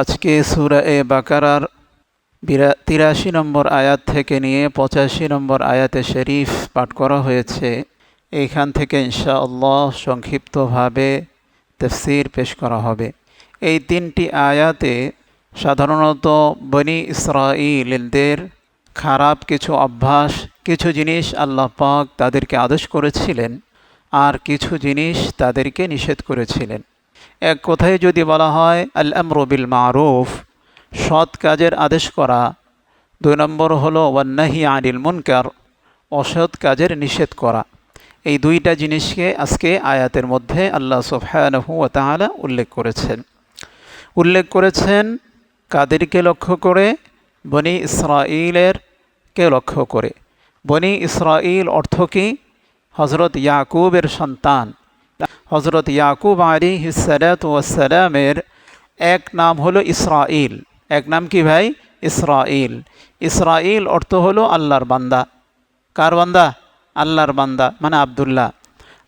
আজকে সুরা এ বাকারার তিরাশি নম্বর আয়াত থেকে নিয়ে পঁচাশি নম্বর আয়াতে শরীফ পাঠ করা হয়েছে। এইখান থেকে ইনশাআল্লাহ সংক্ষিপ্তভাবে তফসির পেশ করা হবে। এই তিনটি আয়াতে সাধারণত বনি ইসরাইলদের খারাপ কিছু অভ্যাস, কিছু জিনিস আল্লাহ পাক তাদেরকে আদেশ করেছিলেন আর কিছু জিনিস তাদেরকে নিষেধ করেছিলেন। এক কথায় যদি বলা হয় আল আমরবিল মারুফ সৎ কাজের আদেশ করা। দুই নম্বর হলো, ওয়ান্নাহি আনিল মুনকার, অসৎ কাজের নিষেধ করা। এই দুইটা জিনিসকে আজকে আয়াতের মধ্যে আল্লাহ ওয়া তাআলা উল্লেখ করেছেন। উল্লেখ করেছেন, কাদেরকে লক্ষ্য করে, বনি ইসরাইলের কে লক্ষ্য করে? বনি ইসরাইল অর্থ কি? হজরত ইয়াকুবের সন্তান। হজরত ইয়াকুব আলী হিসালাত ওয়াসালামের এক নাম হলো ইসরাইল এক নাম কি ভাই? ইসরাইল ইসরাইল অর্থ হলো আল্লাহর বান্দা। কার বান্দা? আল্লাহর বান্দা মানে আবদুল্লাহ।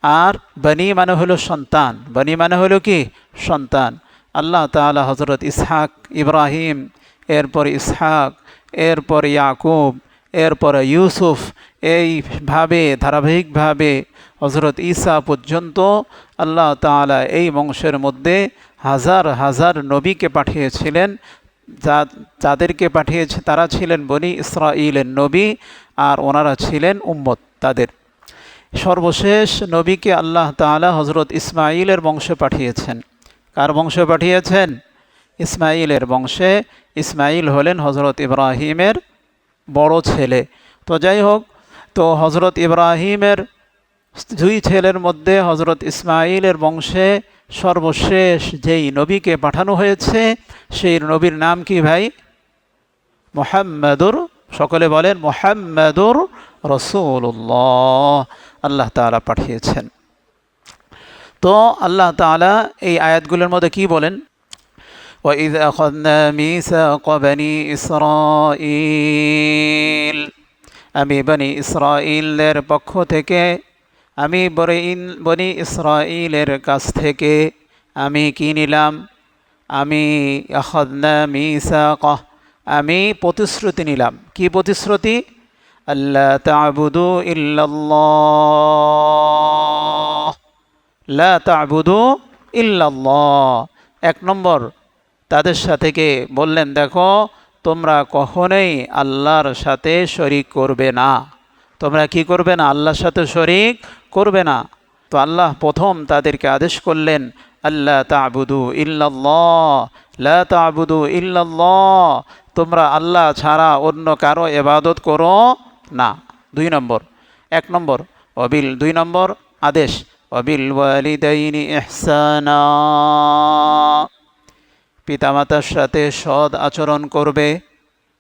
আর বনি মানে হলো সন্তান। বনি মানে হলো কি? সন্তান। আল্লাহ তালা হজরত ইসহাক, ইব্রাহিম, এরপর ইসহাক, এরপর ইয়াকুব, এরপর ইউসুফ এইভাবে, ধারাবাহিকভাবে হজরত ঈসা পর্যন্ত আল্লাহ তালা এই বংশের মধ্যে হাজার হাজার নবীকে পাঠিয়েছিলেন। যা, যাদেরকে পাঠিয়েছে তারা ছিলেন বনি ইসরাইলের নবী আর ওনারা ছিলেন উম্মত তাদের। সর্বশেষ নবীকে আল্লাহ তালা হজরত ইসমাইলের বংশে পাঠিয়েছেন। কার বংশে পাঠিয়েছেন? ইসমাইলের বংশে। ইসমাইল হলেন হজরত ইব্রাহিমের বড় ছেলে। তো যাই হোক তো হজরত ইব্রাহিমের দুই ছেলের মধ্যে হজরত ইসমাইলের বংশে সর্বশেষ যেই নবীকে পাঠানো হয়েছে সেই নবীর নাম কি ভাই মোহাম্মদুর সকলে বলেন মোহাম্মদুর রসুল্লাহ আল্লাহ তালা পাঠিয়েছেন তো আল্লাহ তালা এই আয়াতগুলোর মধ্যে কি বলেন وإذ أخذنا ميثاق بني إسرائيل আমি বনি ইসরাইলের পক্ষ থেকে, আমি বনি ইসরাইলের কাছ থেকে আমি কি নিলাম? আমি আখদনা মিসাক, আমি প্রতিশ্রুতি নিলাম। কি প্রতিশ্রুতি? আল্লাহ তাবুদু ইল্লাল্লাহ। তাবুদু ইল্লাল্লাহ। এক নম্বর, তাদের সাথে বললেন, দেখো তোমরা কখনোই আল্লাহর সাথে শরিক করবে না। তোমরা কি করবে না? আল্লাহর সাথে শরিক করবে না। তো আল্লাহ প্রথম তাদেরকে আদেশ করলেন আল্লাহ তাবুদু ইল্লাল্লাহ, লা তোমরা আল্লাহ ছাড়া অন্য কারও এবাদত করো না। দুই নম্বর। এক নম্বর, অবিল দুই নম্বর আদেশ অবিল ওয়ালিদাইনি ইহসানা। পিতামাতার সাথে সৎ আচরণ করবে।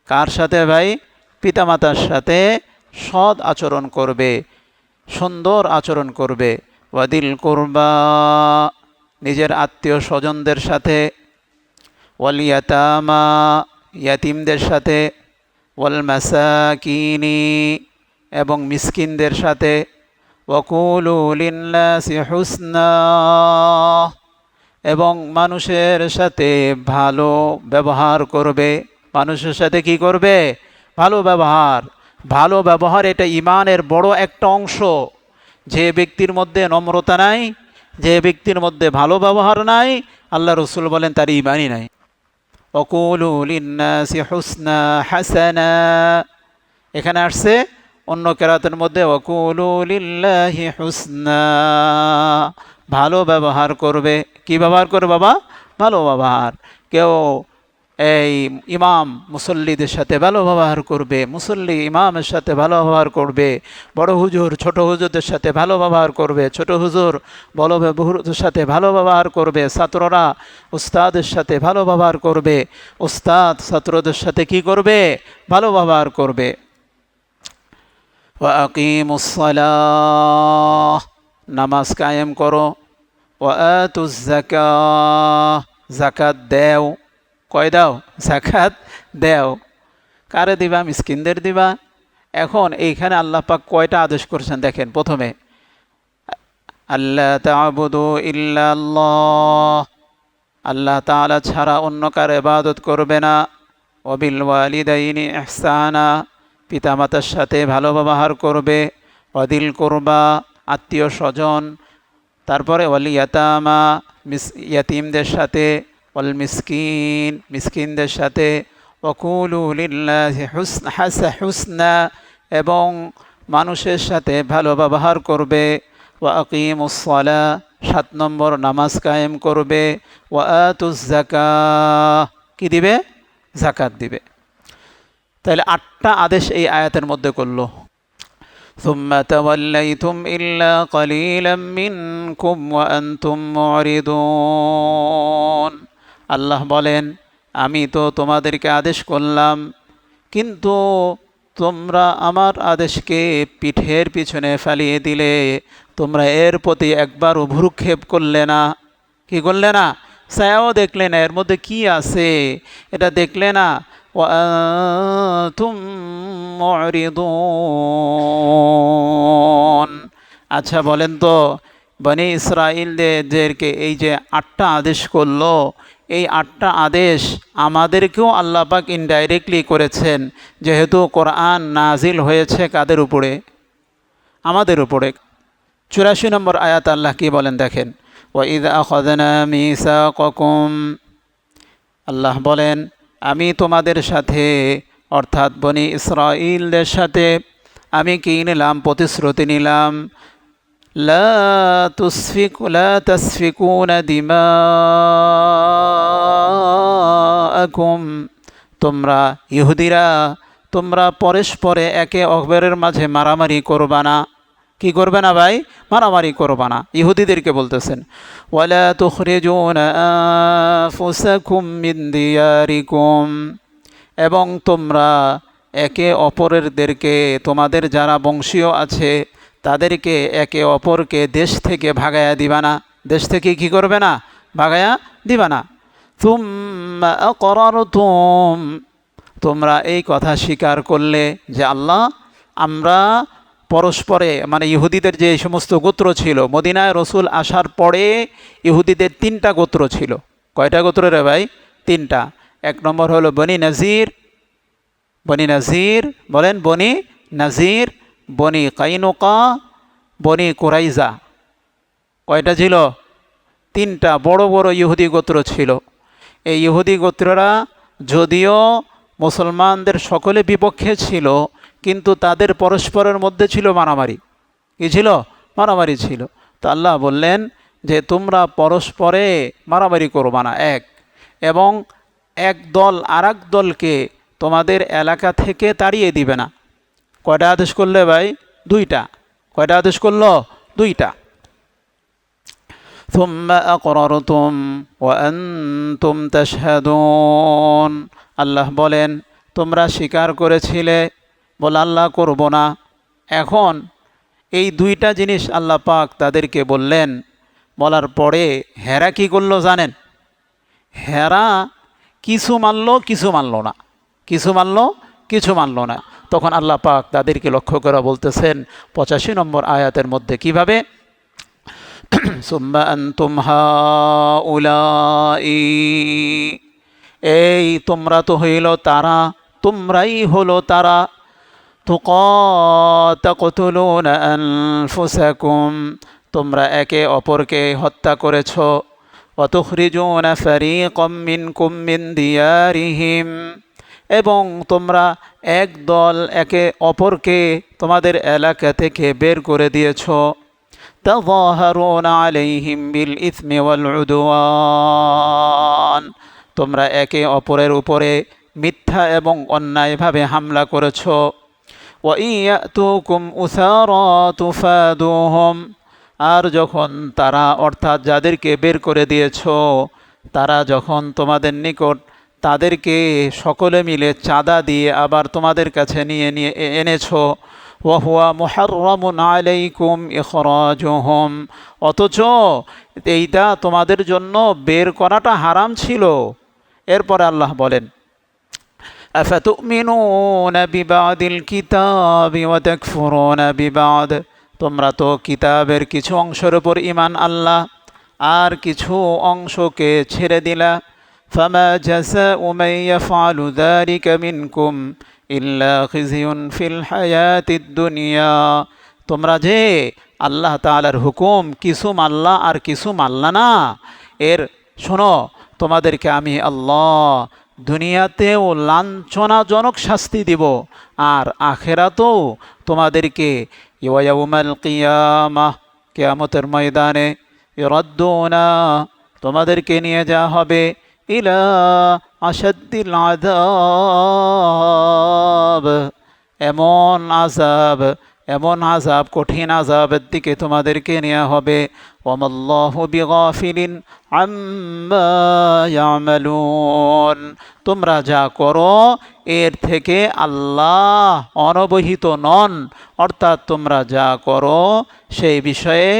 কার সাথে ভাই? পিতামাতার সাথে সৎ আচরণ করবে, সুন্দর আচরণ করবে। ওয়াদিল করবা, নিজের আত্মীয় স্বজনদের সাথে। ওয়ালিয়াতামা ইয়াতিমদের সাথে। ওয়াল মাসাকিনি, এবং মিসকিনদের সাথে। ওয়াকুলুলিল্লাসি হুসনা। এবং মানুষের সাথে ভালো ব্যবহার করবে। মানুষের সাথে কি করবে? ভালো ব্যবহার। ভালো ব্যবহার এটা ইমানের বড় একটা অংশ। যে ব্যক্তির মধ্যে নম্রতা নাই, যে ব্যক্তির মধ্যে ভালো ব্যবহার নাই, আল্লাহ রসুল বলেন তার ইমানই নাই। অকুলিন্নাসি হুসনা হাসানা। এখানে আসছে অন্য কেরাতের মধ্যে অকুলিল্লাহি হুসনা। ভালো ব্যবহার করবে। কি ব্যবহার করবে বাবা? ভালো ব্যবহার। কেউ এই ইমাম মুসল্লিদের সাথে ভালো ব্যবহার করবে, মুসল্লি ইমামের সাথে ভালো ব্যবহার করবে, বড় হুজুর, ছোট হুজুরদের সাথে ভালো ব্যবহার করবে, ছোট হুজুর, বড় হুজুর সাথে ভালো ব্যবহার করবে, ছাত্ররা উস্তাদের সাথে ভালো ব্যবহার করবে, উস্তাদ ছাত্রদের সাথে কি করবে? ভালো ব্যবহার করবে। নামাজ কায়েম করো। ওয়াতুজাকা জাকাত দেও। কয় দাও? জাকাত দেও। কারে দিবা? মিসকিনদের দিবা। এখন এইখানে আল্লাহ পাক কয়টা আদেশ করেছেন দেখেন প্রথমে। আল্লাহ তাবুদু ইল্লাল্লাহ। আল্লাহ তাআলা ছাড়া অন্য কার এবাদত করবে না। অবিল ওয়ালিদাইনি এহসানা পিতামাতার সাথে ভালো ব্যবহার করবে। অদিল করবা, আত্মীয় স্বজন তারপরে ওয়াল ইয়াতামা মিস, ইয়াতিমদের সাথে, ওয়াল মিসকিন, মিসকিনদের সাথে হুসনা এবং মানুষের সাথে ভালো ব্যবহার করবে, ওয়া আকিমুসলা সাত নম্বর নামাজ কায়েম করবে, ওয়া আতুজাকা কি দিবে? জাকাত দিবে। তাহলে আটটা আদেশ এই আয়াতের মধ্যে করল। ثم توليتم إلا قليلا منكم وأنتم معرضون আল্লাহ বলেন আমি তো তোমাদেরকে আদেশ করলাম কিন্তু তোমরা আমার আদেশকে পিঠের পিছনে ফেলিয়ে দিলে তোমরা এর প্রতি একবার ভ্রুক্ষেপ করলে না কি করলে না ছায়াও দেখলে না এর মধ্যে কি আছে এটা দেখলে না তুম আচ্ছা বলেন তো, বনে ইসরায়েলদেরকে এই যে আটটা আদেশ করল, এই আটটা আদেশ আমাদেরকেও আল্লাপাক ইনডাইরেক্টলি করেছেন, যেহেতু কোরআন নাজিল হয়েছে কাদের উপরে? আমাদের উপরে। চুরাশি নম্বর আয়াত আল্লাহ কি বলেন দেখেন ওয়াইদ আখদনা মিসা ককুম আল্লাহ বলেন আমি তোমাদের সাথে, অর্থাৎ বনি ইসরাইলদের সাথে, আমি কি নিলাম, প্রতিশ্রুতি নিলাম? লা তোমরা ইহুদিরা, তোমরা পরস্পরে একে অকবরের মাঝে মারামারি করবা না। কি করবে না ভাই? মারামারি করবা না। ইহুদিদেরকে বলতেছেন এবং তোমরা একে অপরেরদেরকে, তোমাদের যারা বংশীয় আছে, তাদেরকে একে অপরকে দেশ থেকে ভাগায়া দিবা না। দেশ থেকে কি করবে না? ভাগায়া দিবা না। তুম তোমরা এই কথা স্বীকার করলে যে, আল্লাহ, আমরা পরস্পরে মানে ইহুদিদের যে সমস্ত গোত্র ছিল, মদিনায় রসুল আসার পরে ইহুদিদের তিনটা গোত্র ছিল। কয়টা গোত্র রে ভাই? তিনটা। এক নম্বর হলো বনি নাজির বনি নাজির, বলেন বনি নাজির, বনি কাইনোকা, বনি কুরাইজা। কয়টা ছিল? তিনটা বড় বড় ইহুদি গোত্র ছিল। এই ইহুদি গোত্ররা যদিও মুসলমানদের সকলে বিপক্ষে ছিল কিন্তু তাদের পরস্পরের মধ্যে ছিল মারামারি কি ছিল মারামারি ছিল তো আল্লাহ বললেন যে তোমরা পরস্পরে মারামারি করবা না এক এবং এক দল আর দলকে তোমাদের এলাকা থেকে তাড়িয়ে দিবে না কয়টা আদেশ করলে ভাই দুইটা কয়টা আদেশ করলো দুইটা ثم أقررتم وأنتم تشهدون আল্লাহ বলেন তোমরা স্বীকার করেছিলে বলে, আল্লাহ করব না। এখন এই দুইটা জিনিস আল্লাহ পাক তাদেরকে বললেন। বলার পরে হেরা কি করল জানেন? হেরা কিছু মানল কিছু মানল না। কিছু মানল কিছু মানল না। তখন আল্লাহ পাক তাদেরকে লক্ষ্য করে বলতেছেন, পঁচাশি নম্বর আয়াতের মধ্যে কীভাবে? এই তোমরা তো হইল তারা, তোমরাই হলো তারা। ফুসাকুম তোমরা একে অপরকে হত্যা করেছ। অতুখরিজুন ফারিকম মিনকুম মিন দিয়ারিহিম, এবং তোমরা এক দল একে অপরকে তোমাদের এলাকা থেকে বের করে দিয়েছ। বিল ইসমি ওয়াল উদওয়ান, তোমরা একে অপরের উপরে মিথ্যা এবং অন্যায়ভাবে হামলা করেছ। ওয়াইয়াতুকুম উসারা তুফাদুহুম আর যখন তারা অর্থাৎ যাদেরকে বের করে দিয়েছ, তারা যখন তোমাদের নিকট তাদেরকে সকলে মিলে চাঁদা দিয়ে আবার তোমাদের কাছে নিয়ে নিয়ে এনেছো ওয়াহুয়া মুহাররামুন আলাইকুম ইখরাজুহুম অথচ এইটা তোমাদের জন্য বের করাটা হারাম ছিল। এরপরে আল্লাহ বলেন أفتؤمنون ببعض الكتاب وتكفرون ببعض তোমরা তো কিতাবের কিছু অংশের উপর ইমান আল্লাহ আর কিছু অংশকে ছেড়ে দিলা فما جزاء من يفعل ذلك منكم إلا خزي في الحياة الدنيا তোমরা যে আল্লাহ তাআলার হুকুম কিছু মাল্লা আর কিছু মাল্লা না এর শোনো তোমাদেরকে আমি আল্লাহ দুনিয়াতেও লাঞ্ছনাজনক শাস্তি দিব, আর আখেরাতেও তোমাদেরকে কিয়ামতের ময়দানে ইরাদ্দুনা তোমাদেরকে নিয়ে যাওয়া হবে ইলা আসাদ্দিল আযাব, এমন আযাব এমন আজাব কঠিন আজাবের দিকে তোমাদেরকে নেওয়া হবে। ওমাল্লাহু বিগাফিলিন আম্মা তোমরা যা করো, এর থেকে আল্লাহ অনবহিত নন। অর্থাৎ তোমরা যা করো, সেই বিষয়ে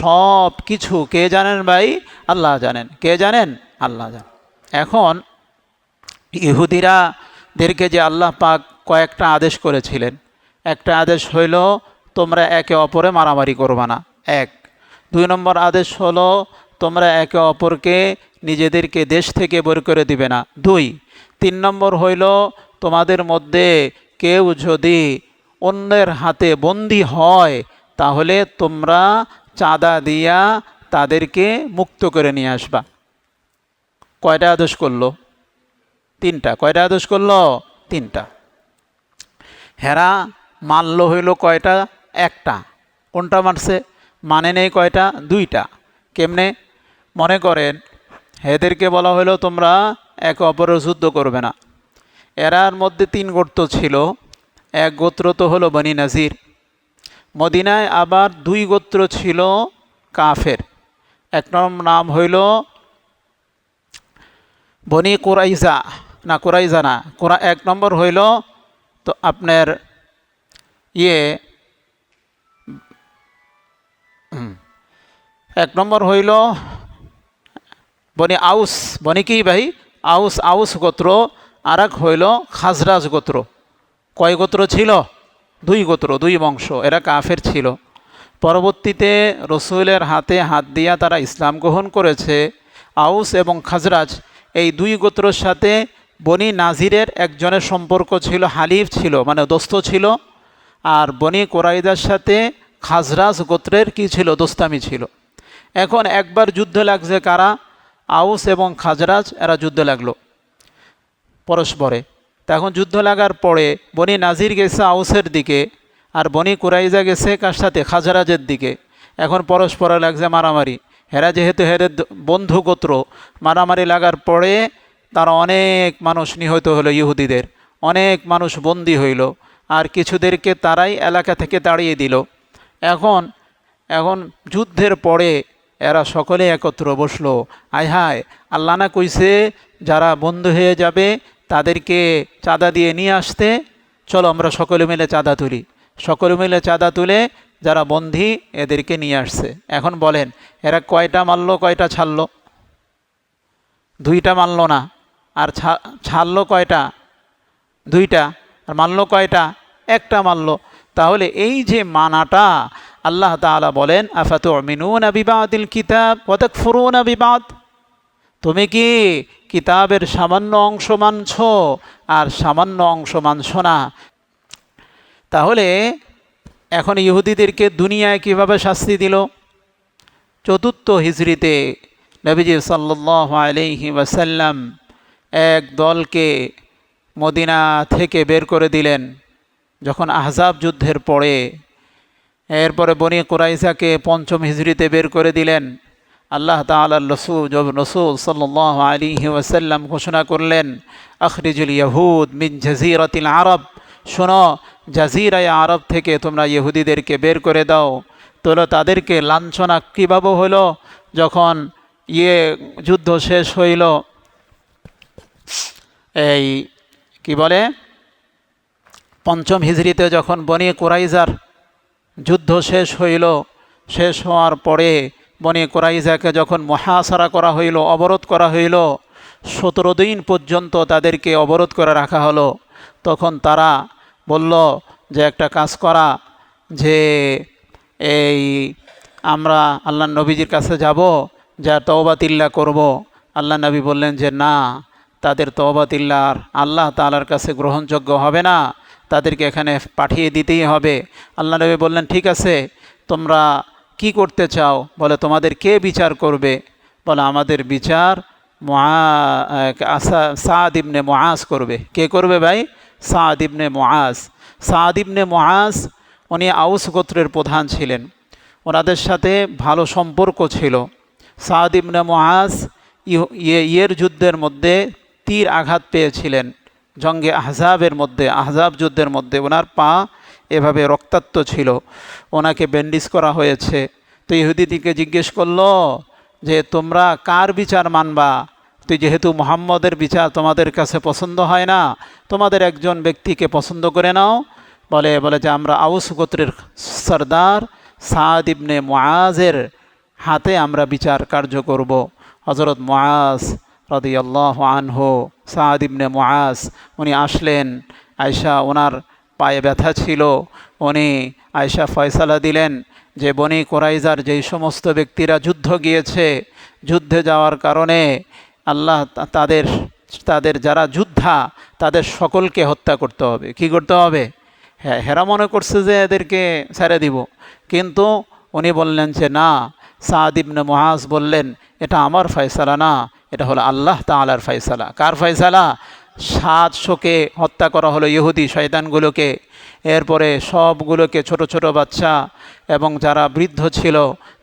সব কিছু কে জানেন ভাই? আল্লাহ জানেন। কে জানেন? আল্লাহ জানেন। এখন ইহুদিরা দেরকে যে আল্লাহ পাক কয়েকটা আদেশ করেছিলেন। একটা আদেশ হইল, তোমরা একে অপরে মারামারি করবা না। এক। দুই নম্বর আদেশ হলো, তোমরা একে অপরকে নিজেদেরকে দেশ থেকে বের করে দিবে না। দুই। তিন নম্বর হইল, তোমাদের মধ্যে কেউ যদি অন্যের হাতে বন্দি হয়, তাহলে তোমরা চাঁদা দিয়া তাদেরকে মুক্ত করে নিয়ে আসবা। কয়টা আদেশ করল? তিনটা। কয়টা আদেশ করল? তিনটা। হেরা মানল হইল কয়টা? একটা। কোনটা মানছে মানে নেই কয়টা? দুইটা। কেমনে? মনে করেন, হেদেরকে বলা হইল, তোমরা একে অপরের যুদ্ধ করবে না। এরার মধ্যে তিন গোত্র ছিল। এক গোত্র তো হলো বনি নাজির। মদিনায় আবার দুই গোত্র ছিল কাফের। এক নাম হইল বনি কোরাইজা। না কোরাইজা না। কোরা এক নম্বর হইল, তো আপনার ইয়ে এক নম্বর হইল বনি আউস, বনি কি ভাই? আউস আউস গোত্র আর এক হইল খাজরাজ গোত্র। কয় গোত্র ছিল? দুই গোত্র, দুই বংশ, এরা কাফের ছিল। পরবর্তীতে রসুলের হাতে হাত দিয়া তারা ইসলাম গ্রহণ করেছে। আউস এবং খাজরাজ এই দুই গোত্রর সাথে বনি নাজিরের একজনের সম্পর্ক ছিল, হালিফ ছিল মানে দোস্ত ছিল। আর বনি কোরাইদার সাথে খাজরাজ গোত্রের কি ছিল? দোস্তামি ছিল। এখন একবার যুদ্ধ লাগছে কারা? আউস এবং খাজরাজ, এরা যুদ্ধ লাগল পরস্পরে। তখন যুদ্ধ লাগার পরে বনি নাজির গেছে আউসের দিকে আর বনি কুরাইজা গেছে কার সাথে? খাজরাজের দিকে। এখন পরস্পরে লাগছে মারামারি। হেরা যেহেতু হেদের বন্ধু গোত্র, মারামারি লাগার পরে তারা অনেক মানুষ নিহত হলো ইহুদিদের। অনেক মানুষ বন্দী হইল। আর কিছুদেরকে তারাই এলাকা থেকে তাড়িয়ে দিল। এখন এখন যুদ্ধের পরে এরা সকলে একত্র বসল। আয় হায়, আল্লাহ না কইছে, যারা বন্ধু হয়ে যাবে, তাদেরকে চাঁদা দিয়ে নিয়ে আসতে। চলো আমরা সকলে মিলে চাঁদা তুলি। সকলে মিলে চাঁদা তুলে যারা বন্ধি, এদেরকে নিয়ে আসছে। এখন বলেন, এরা কয়টা মারলো, কয়টা ছাড়ল? দুইটা মানলো না, আর ছাড়লো কয়টা? দুইটা। আর মানলো কয়টা? একটা মানলো তাহলে এই যে মানাটা আল্লাহ তালা বলেন আফাত মিনুন আবিবাদিল কিতাব কতক ফুরুন আবিবাদ তুমি কি কিতাবের সামান্য অংশ মানছ আর সামান্য অংশ মানছ না? তাহলে এখন ইহুদিদেরকে দুনিয়ায় কীভাবে শাস্তি দিল? চতুর্থ হিজড়িতে নবীজি সাল্লাহ আলহি ওয়াসাল্লাম এক দলকে মদিনা থেকে বের করে দিলেন। যখন আহজাব যুদ্ধের পরে, এরপরে বনি কুরাইসাকে পঞ্চম হিজড়িতে বের করে দিলেন। আল্লাহ তাল রসুল রসুল সাল্লাহ আলী ওয়াসাল্লাম ঘোষণা করলেন, আখরিজুল ইয়াহুদ মিন জাজিরতিল আরব শোনো জাজিরায় আরব থেকে তোমরা ইহুদিদেরকে বের করে দাও। তোলো তাদেরকে লাঞ্ছনা কীভাবে হলো? যখন ইয়ে যুদ্ধ শেষ হইল, এই কি বলে? পঞ্চম হিজড়িতে যখন বনি কোরাইজার যুদ্ধ শেষ হইল, শেষ হওয়ার পরে বনি কোরাইজাকে যখন মহাসারা করা হইল, অবরোধ করা হইল, সতেরো দিন পর্যন্ত তাদেরকে অবরোধ করে রাখা হলো। তখন তারা বলল যে, একটা কাজ করা যে, এই আমরা আল্লাহ নবীজির কাছে যাব, যা তওবাতিল্লা করব। আল্লাহ নবী বললেন যে, না। তাদের তওবাতিল্লার আল্লাহ তালার কাছে গ্রহণযোগ্য হবে না। তাদেরকে এখানে পাঠিয়ে দিতেই হবে। আল্লাহ নবী বললেন, ঠিক আছে, তোমরা কি করতে চাও? বলে, তোমাদের কে বিচার করবে? বলে, আমাদের বিচার সাদ ইবনে মহাজ করবে। কে করবে ভাই? সাদ মহাজ সাদ মহাজ উনি আউস গোত্রের প্রধান ছিলেন। ওনাদের সাথে ভালো সম্পর্ক ছিল। সাদ মহাজ ইয়ে ইয়ের যুদ্ধের মধ্যে তীর আঘাত পেয়েছিলেন। জঙ্গে আহজাবের মধ্যে, আহজাব যুদ্ধের মধ্যে ওনার পা এভাবে রক্তাক্ত ছিল। ওনাকে ব্যান্ডিজ করা হয়েছে। তো ইহুদিদিকে জিজ্ঞেস করল, যে তোমরা কার বিচার মানবা? তুই যেহেতু মোহাম্মদের বিচার তোমাদের কাছে পছন্দ হয় না, তোমাদের একজন ব্যক্তিকে পছন্দ করে নাও। বলে বলে যে, আমরা আউস গোত্রের সর্দার সাদ ইবনে মোয়াজের হাতে আমরা বিচার কার্য করব। হজরত মোয়াজ রদি আল্লাহ আনহো, সাদ ইবনে মোয়াজ উনি আসলেন। আয়সা ওনার পায়ে ব্যথা ছিল। উনি আয়সা ফয়সালা দিলেন যে, বনি কোরাইজার যেই সমস্ত ব্যক্তিরা যুদ্ধ গিয়েছে, যুদ্ধে যাওয়ার কারণে আল্লাহ তাদের তাদের যারা যোদ্ধা, তাদের সকলকে হত্যা করতে হবে। কি করতে হবে? হ্যাঁ হেরা মনে করছে যে, এদেরকে ছেড়ে দিব। কিন্তু উনি বললেন যে, না, সাদ ইবনে মহাজ বললেন, এটা আমার ফয়সালা না এটা হলো আল্লাহ তালার ফয়সালা। কার ফয়সালা? সাতশোকে হত্যা করা হলো ইহুদি শয়তানগুলোকে। এরপরে সবগুলোকে ছোট ছোট বাচ্চা এবং যারা বৃদ্ধ ছিল,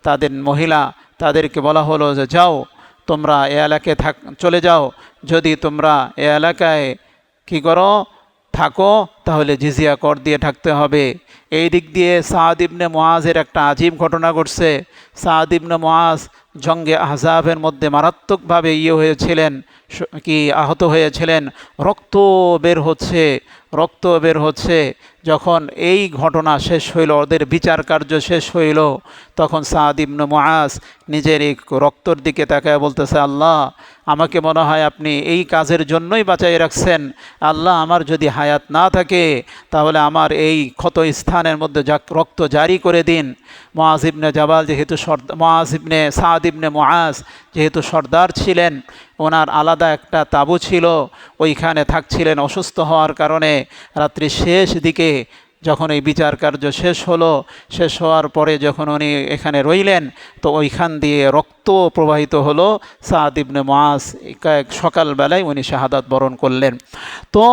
তাদের মহিলা, তাদেরকে বলা হলো যে, যাও, তোমরা এ এলাকায় থাক, চলে যাও। যদি তোমরা এ এলাকায় কি করো, থাকো, তাহলে জিজিয়া কর দিয়ে থাকতে হবে। এই দিক দিয়ে সাদ মোয়াজের একটা আজীব ঘটনা ঘটছে। সাদ মোয়াজ জঙ্গে আহজাবের মধ্যে মারাত্মকভাবে ইয়ে হয়েছিলেন কি আহত হয়েছিলেন, রক্ত বের হচ্ছে, রক্ত বের হচ্ছে যখন এই ঘটনা শেষ হইল, ওদের বিচার কার্য শেষ হইল, তখন সাদ ইবনু মুআজ নিজের এই রক্তর দিকে তাকায় বলতেছে, আল্লাহ, আমাকে মনে হয় আপনি এই কাজের জন্যই বাঁচাই রাখছেন। আল্লাহ, আমার যদি হায়াত না থাকে, তাহলে আমার এই ক্ষত স্থানের মধ্যে যা রক্ত জারি করে দিন। মহাজিবনে জাবাল যেহেতু সর্দার মহাজিবনে সাদ ইবনে মহাজ যেহেতু সর্দার ছিলেন ওনার আলাদা একটা তাবু ছিল, ওইখানে থাকছিলেন অসুস্থ হওয়ার কারণে। রাত্রি শেষ দিকে যখন এই বিচার কার্য শেষ হলো, শেষ হওয়ার পরে যখন উনি এখানে রইলেন, তো ওইখান দিয়ে রক্ত প্রবাহিত হলো সাদ ইবনে মাস কয়েক সকালবেলায় উনি শাহাদাত বরণ করলেন। তো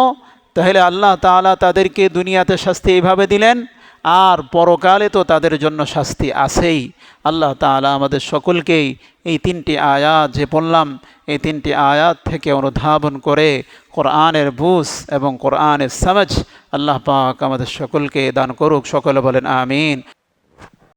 তাহলে আল্লাহ তালা তাদেরকে দুনিয়াতে শাস্তি এইভাবে দিলেন? আর পরকালে তো তাদের জন্য শাস্তি আছেই। আল্লাহ তালা আমাদের সকলকেই এই তিনটি আয়াত যে বললাম, এই তিনটি আয়াত থেকে অনুধাবন করে কোরআনের বুস এবং কোরআনের সামাজ আল্লাহ পাক আমাদের সকলকে দান করুক। সকলে বলেন, আমিন।